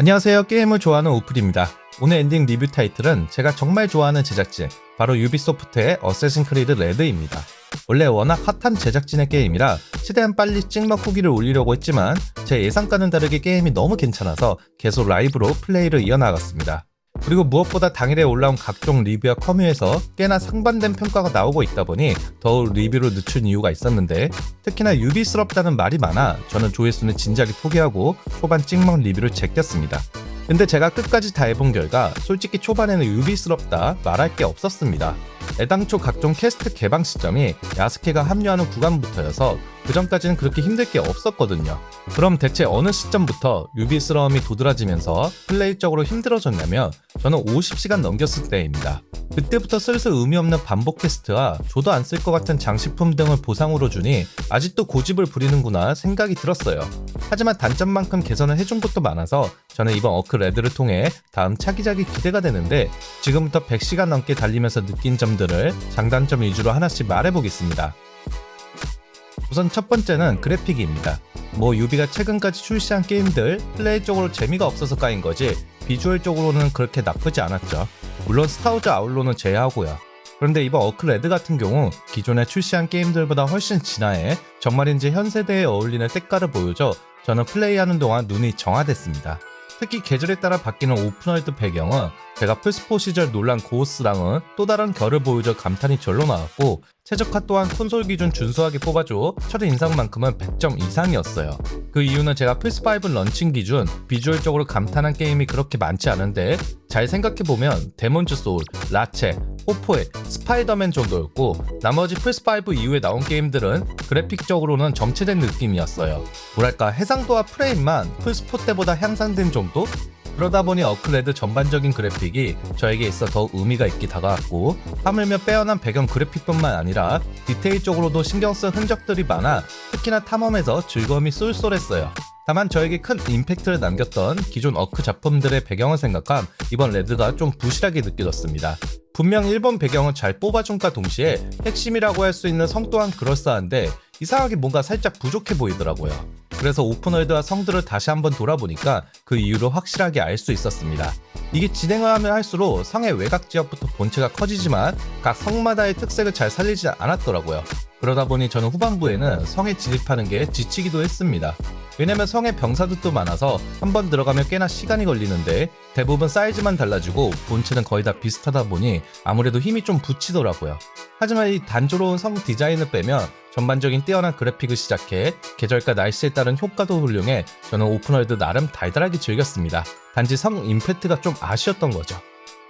안녕하세요. 게임을 좋아하는 오플입니다. 오늘 엔딩 리뷰 타이틀은 제가 정말 좋아하는 제작진, 바로 유비소프트의 어쌔신 크리드 레드입니다. 원래 워낙 핫한 제작진의 게임이라 최대한 빨리 찍먹 후기를 올리려고 했지만 제 예상과는 다르게 게임이 너무 괜찮아서 계속 라이브로 플레이를 이어나갔습니다. 그리고 무엇보다 당일에 올라온 각종 리뷰와 커뮤에서 꽤나 상반된 평가가 나오고 있다 보니 더욱 리뷰를 늦춘 이유가 있었는데 특히나 유비스럽다는 말이 많아 저는 조회수는 진작에 포기하고 초반 찍먹 리뷰를 제꼈습니다. 근데 제가 끝까지 다 해본 결과 솔직히 초반에는 유비스럽다 말할 게 없었습니다. 애당초 각종 캐스트 개방 시점이 야스케가 합류하는 구간부터여서 그 전까지는 그렇게 힘들 게 없었거든요. 그럼 대체 어느 시점부터 유비스러움이 도드라지면서 플레이적으로 힘들어졌냐면 저는 50시간 넘겼을 때입니다. 그때부터 슬슬 의미 없는 반복 퀘스트와 조도 안 쓸 것 같은 장식품 등을 보상으로 주니 아직도 고집을 부리는구나 생각이 들었어요. 하지만 단점만큼 개선을 해준 것도 많아서 저는 이번 어크 레드를 통해 다음 차기작이 기대가 되는데 지금부터 100시간 넘게 달리면서 느낀 점들을 장단점 위주로 하나씩 말해보겠습니다. 우선 첫 번째는 그래픽입니다. 뭐 유비가 최근까지 출시한 게임들 플레이적으로 재미가 없어서 까인 거지 비주얼적으로는 그렇게 나쁘지 않았죠. 물론 스타우즈 아울로는 제외하고요. 그런데 이번 어크레드 같은 경우 기존에 출시한 게임들보다 훨씬 진화해 정말인지 현 세대에 어울리는 색깔을 보여줘 저는 플레이하는 동안 눈이 정화됐습니다. 특히 계절에 따라 바뀌는 오픈월드 배경은 제가 플스4 시절 놀란 고스랑은 또 다른 결을 보여줘 감탄이 절로 나왔고 최적화 또한 콘솔 기준 준수하게 뽑아줘 첫 인상만큼은 100점 이상이었어요. 그 이유는 제가 플스5 런칭 기준 비주얼적으로 감탄한 게임이 그렇게 많지 않은데 잘 생각해보면 데몬즈 소울, 라체, 호포에 스파이더맨 정도였고 나머지 플스5 이후에 나온 게임들은 그래픽적으로는 정체된 느낌이었어요. 뭐랄까 해상도와 프레임만 플스4 때보다 향상된 정도? 그러다 보니 어클레드 전반적인 그래픽이 저에게 있어 더욱 의미가 있게 다가왔고 하물며 빼어난 배경 그래픽뿐만 아니라 디테일적으로도 신경 쓴 흔적들이 많아 특히나 탐험에서 즐거움이 쏠쏠했어요. 다만 저에게 큰 임팩트를 남겼던 기존 어크 작품들의 배경을 생각함 이번 레드가 좀 부실하게 느껴졌습니다. 분명 일본 배경은 잘 뽑아준과 동시에 핵심이라고 할 수 있는 성 또한 그럴싸한데 이상하게 뭔가 살짝 부족해 보이더라고요. 그래서 오픈월드와 성들을 다시 한번 돌아보니까 그 이유를 확실하게 알 수 있었습니다. 이게 진행을 하면 할수록 성의 외곽 지역부터 본체가 커지지만 각 성마다의 특색을 잘 살리지 않았더라고요. 그러다 보니 저는 후반부에는 성에 진입하는 게 지치기도 했습니다. 왜냐면 성에 병사들도 많아서 한 번 들어가면 꽤나 시간이 걸리는데 대부분 사이즈만 달라지고 본체는 거의 다 비슷하다 보니 아무래도 힘이 좀 붙이더라고요. 하지만 이 단조로운 성 디자인을 빼면 전반적인 뛰어난 그래픽을 시작해 계절과 날씨에 따른 효과도 훌륭해 저는 오픈월드 나름 달달하게 즐겼습니다. 단지 성 임팩트가 좀 아쉬웠던 거죠.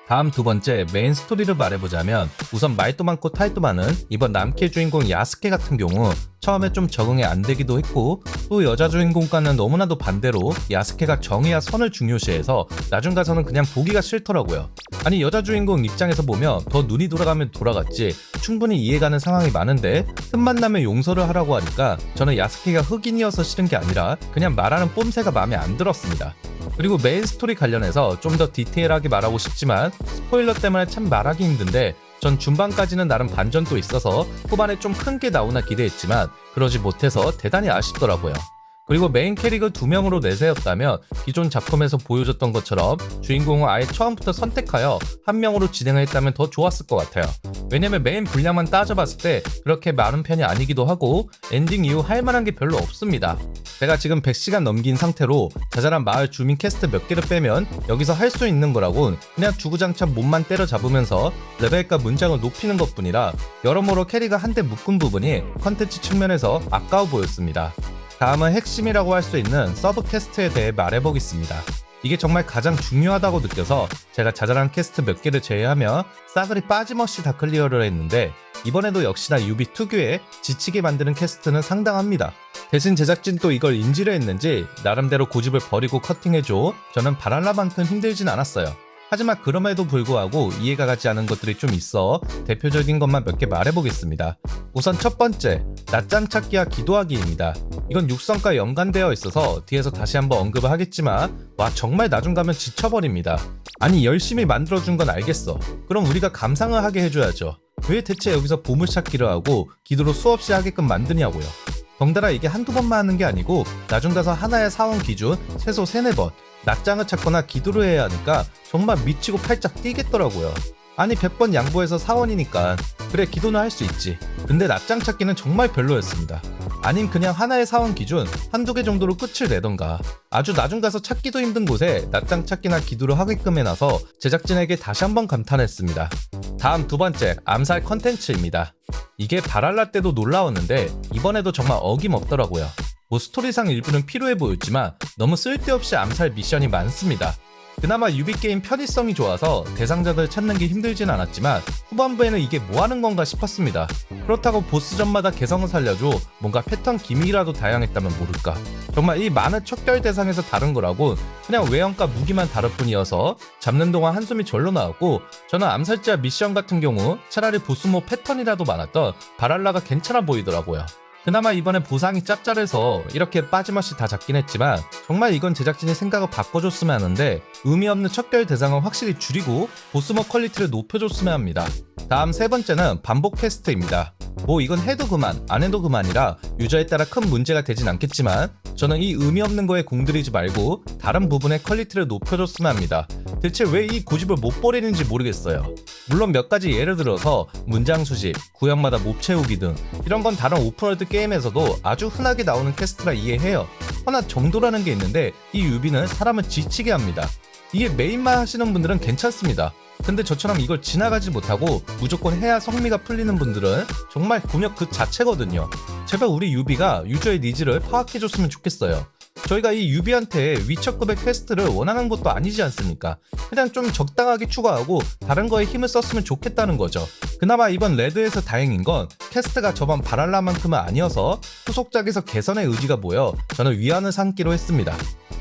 다음 두 번째 메인 스토리를 말해보자면 우선 말도 많고 탈도 많은 이번 남캐 주인공 야스케 같은 경우 처음에 좀 적응이 안 되기도 했고 또 여자 주인공과는 너무나도 반대로 야스케가 정의와 선을 중요시해서 나중 가서는 그냥 보기가 싫더라고요. 아니 여자 주인공 입장에서 보면 더 눈이 돌아가면 돌아갔지 충분히 이해가는 상황이 많은데 틈만 나면 용서를 하라고 하니까 저는 야스케가 흑인이어서 싫은 게 아니라 그냥 말하는 뽐새가 마음에 안 들었습니다. 그리고 메인 스토리 관련해서 좀 더 디테일하게 말하고 싶지만 스포일러 때문에 참 말하기 힘든데 전 중반까지는 나름 반전도 있어서 후반에 좀 큰 게 나오나 기대했지만 그러지 못해서 대단히 아쉽더라고요. 그리고 메인 캐릭을 두 명으로 내세웠다면 기존 작품에서 보여줬던 것처럼 주인공을 아예 처음부터 선택하여 한 명으로 진행을 했다면 더 좋았을 것 같아요. 왜냐면 메인 분량만 따져봤을 때 그렇게 많은 편이 아니기도 하고 엔딩 이후 할 만한 게 별로 없습니다. 제가 지금 100시간 넘긴 상태로 자잘한 마을 주민 캐스트 몇 개를 빼면 여기서 할 수 있는 거라곤 그냥 주구장창 몸만 때려잡으면서 레벨과 문장을 높이는 것 뿐이라 여러모로 캐리가 한데 묶은 부분이 컨텐츠 측면에서 아까워 보였습니다. 다음은 핵심이라고 할 수 있는 서브 캐스트에 대해 말해보겠습니다. 이게 정말 가장 중요하다고 느껴서 제가 자잘한 캐스트 몇 개를 제외하며 싸그리 빠짐없이 다 클리어를 했는데 이번에도 역시나 유비 특유의 지치게 만드는 캐스트는 상당합니다. 대신 제작진도 이걸 인지를 했는지 나름대로 고집을 버리고 커팅해줘 저는 바랄라만큼 힘들진 않았어요. 하지만 그럼에도 불구하고 이해가 가지 않은 것들이 좀 있어 대표적인 것만 몇 개 말해보겠습니다. 우선 첫 번째, 낮잠 찾기와 기도하기입니다. 이건 육성과 연관되어 있어서 뒤에서 다시 한번 언급을 하겠지만 와 정말 나중 가면 지쳐버립니다. 아니 열심히 만들어준 건 알겠어. 그럼 우리가 감상을 하게 해줘야죠. 왜 대체 여기서 보물찾기를 하고 기도로 수없이 하게끔 만드냐고요. 덩달아 이게 한두 번만 하는 게 아니고 나중 가서 하나의 사원 기준 최소 세네 번 낮장을 찾거나 기도를 해야 하니까 정말 미치고 팔짝 뛰겠더라고요. 아니 100번 양보해서 사원이니까 그래 기도는 할 수 있지. 근데 낮장 찾기는 정말 별로였습니다. 아님 그냥 하나의 사원 기준 한두 개 정도로 끝을 내던가 아주 나중 가서 찾기도 힘든 곳에 낮장 찾기나 기도를 하게끔 해놔서 제작진에게 다시 한번 감탄했습니다. 다음 두 번째 암살 컨텐츠입니다. 이게 바랄라 때도 놀라웠는데 이번에도 정말 어김없더라고요. 뭐 스토리상 일부는 필요해 보였지만 너무 쓸데없이 암살 미션이 많습니다. 그나마 유비게임 편의성이 좋아서 대상자들 찾는 게 힘들진 않았지만 후반부에는 이게 뭐 하는 건가 싶었습니다. 그렇다고 보스전마다 개성을 살려줘 뭔가 패턴 기믹이라도 다양했다면 모를까. 정말 이 많은 척결 대상에서 다른 거라고 그냥 외형과 무기만 다를 뿐이어서 잡는 동안 한숨이 절로 나왔고 저는 암살자 미션 같은 경우 차라리 보스모 패턴이라도 많았던 바랄라가 괜찮아 보이더라고요. 그나마 이번에 보상이 짭짤해서 이렇게 빠짐없이 다 잡긴 했지만 정말 이건 제작진이 생각을 바꿔줬으면 하는데 의미 없는 척결 대상은 확실히 줄이고 보스모 퀄리티를 높여줬으면 합니다. 다음 세 번째는 반복 퀘스트입니다. 뭐 이건 해도 그만 안 해도 그만이라 유저에 따라 큰 문제가 되진 않겠지만 저는 이 의미 없는 거에 공들이지 말고 다른 부분의 퀄리티를 높여줬으면 합니다. 대체 왜 이 고집을 못 버리는지 모르겠어요. 물론 몇 가지 예를 들어서 문장 수집, 구역마다 몹 채우기 등 이런 건 다른 오픈월드 게임에서도 아주 흔하게 나오는 퀘스트라 이해해요. 허나 정도라는 게 있는데 이 유비는 사람을 지치게 합니다. 이게 메인만 하시는 분들은 괜찮습니다. 근데 저처럼 이걸 지나가지 못하고 무조건 해야 성미가 풀리는 분들은 정말 곤욕 그 자체거든요. 제발 우리 유비가 유저의 니즈를 파악해줬으면 좋겠어요. 저희가 이 유비한테 위쳐 급의 퀘스트를 원하는 것도 아니지 않습니까? 그냥 좀 적당하게 추가하고 다른 거에 힘을 썼으면 좋겠다는 거죠. 그나마 이번 레드에서 다행인 건 퀘스트가 저번 바랄라만큼은 아니어서 후속작에서 개선의 의지가 모여 저는 위안을 삼기로 했습니다.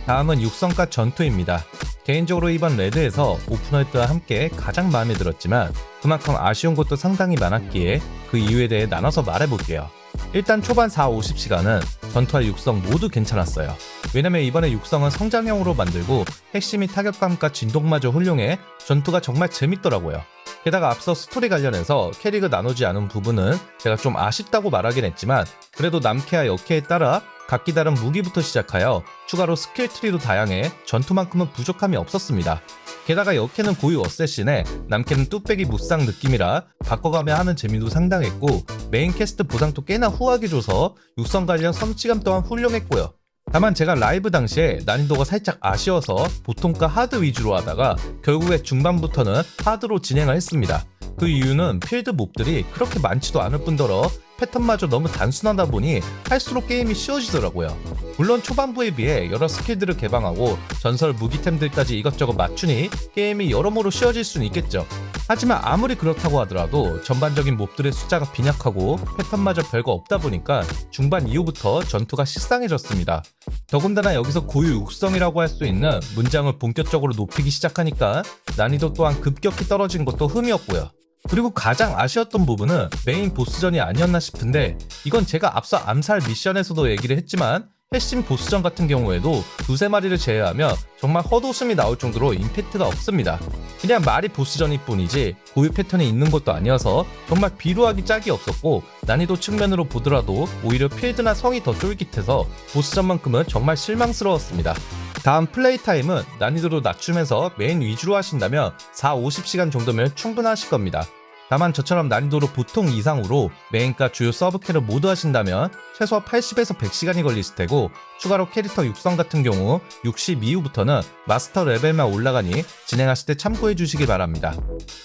다음은 육성가 전투입니다. 개인적으로 이번 레드에서 오픈월드와 함께 가장 마음에 들었지만 그만큼 아쉬운 것도 상당히 많았기에 그 이유에 대해 나눠서 말해볼게요. 일단 초반 4, 50시간은 전투와 육성 모두 괜찮았어요. 왜냐면 이번에 육성은 성장형으로 만들고 핵심이 타격감과 진동마저 훌륭해 전투가 정말 재밌더라고요. 게다가 앞서 스토리 관련해서 캐릭을 나누지 않은 부분은 제가 좀 아쉽다고 말하긴 했지만 그래도 남캐와 여캐에 따라 각기 다른 무기부터 시작하여 추가로 스킬 트리도 다양해 전투만큼은 부족함이 없었습니다. 게다가 여캐는 고유 어쌔신에 남캐는 뚝배기 무쌍 느낌이라 바꿔가며 하는 재미도 상당했고 메인 캐스트 보상도 꽤나 후하게 줘서 육성 관련 성취감 또한 훌륭했고요. 다만 제가 라이브 당시에 난이도가 살짝 아쉬워서 보통가 하드 위주로 하다가 결국에 중반부터는 하드로 진행을 했습니다. 그 이유는 필드 몹들이 그렇게 많지도 않을 뿐더러 패턴마저 너무 단순하다 보니 할수록 게임이 쉬워지더라고요. 물론 초반부에 비해 여러 스킬들을 개방하고 전설 무기템들까지 이것저것 맞추니 게임이 여러모로 쉬워질 수는 있겠죠. 하지만 아무리 그렇다고 하더라도 전반적인 몹들의 숫자가 빈약하고 패턴마저 별거 없다 보니까 중반 이후부터 전투가 식상해졌습니다. 더군다나 여기서 고유 육성이라고 할 수 있는 문장을 본격적으로 높이기 시작하니까 난이도 또한 급격히 떨어진 것도 흠이었고요. 그리고 가장 아쉬웠던 부분은 메인 보스전이 아니었나 싶은데 이건 제가 앞서 암살 미션에서도 얘기를 했지만 핵심 보스전 같은 경우에도 두세 마리를 제외하면 정말 헛웃음이 나올 정도로 임팩트가 없습니다. 그냥 말이 보스전일 뿐이지 고유 패턴이 있는 것도 아니어서 정말 비루하기 짝이 없었고 난이도 측면으로 보더라도 오히려 필드나 성이 더 쫄깃해서 보스전만큼은 정말 실망스러웠습니다. 다음 플레이 타임은 난이도를 낮추면서 메인 위주로 하신다면 4, 50시간 정도면 충분하실 겁니다. 다만 저처럼 난이도를 보통 이상으로 메인과 주요 서브캐를 모두 하신다면 최소 80에서 100시간이 걸리실 테고 추가로 캐릭터 육성 같은 경우 60 이후부터는 마스터 레벨만 올라가니 진행하실 때 참고해 주시기 바랍니다.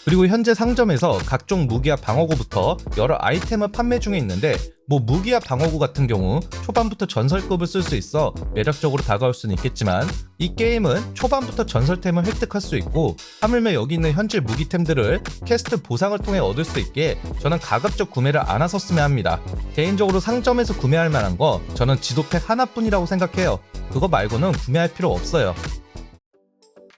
그리고 현재 상점에서 각종 무기와 방어구부터 여러 아이템을 판매 중에 있는데 뭐 무기와 방어구 같은 경우 초반부터 전설급을 쓸 수 있어 매력적으로 다가올 수는 있겠지만 이 게임은 초반부터 전설템을 획득할 수 있고 하물며 여기 있는 현질 무기템들을 캐스트 보상을 통해 얻을 수 있게 저는 가급적 구매를 안 하셨으면 합니다. 개인적으로 상점에서 구매할 만한 거 저는 지도팩 하나뿐이라고 생각해요. 그거 말고는 구매할 필요 없어요.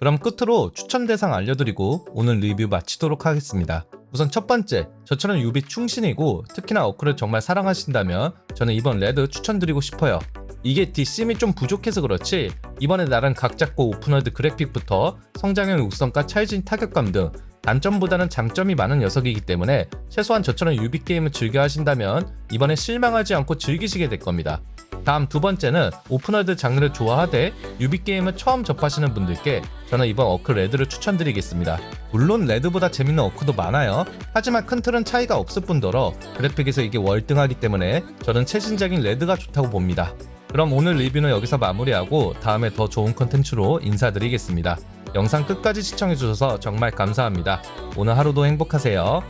그럼 끝으로 추천 대상 알려드리고 오늘 리뷰 마치도록 하겠습니다. 우선 첫 번째, 저처럼 유비 충신이고 특히나 어크를 정말 사랑하신다면 저는 이번 레드 추천드리고 싶어요. 이게 뒷심이 좀 부족해서 그렇지 이번에 나름 각 잡고 오픈월드 그래픽부터 성장형 육성과 찰진 타격감 등 단점보다는 장점이 많은 녀석이기 때문에 최소한 저처럼 유비 게임을 즐겨 하신다면 이번에 실망하지 않고 즐기시게 될 겁니다. 다음 두 번째는 오픈월드 장르를 좋아하되 유비 게임을 처음 접하시는 분들께 저는 이번 어크 레드를 추천드리겠습니다. 물론 레드보다 재밌는 어크도 많아요. 하지만 큰 틀은 차이가 없을 뿐더러 그래픽에서 이게 월등하기 때문에 저는 최신작인 레드가 좋다고 봅니다. 그럼 오늘 리뷰는 여기서 마무리하고 다음에 더 좋은 컨텐츠로 인사드리겠습니다. 영상 끝까지 시청해주셔서 정말 감사합니다. 오늘 하루도 행복하세요.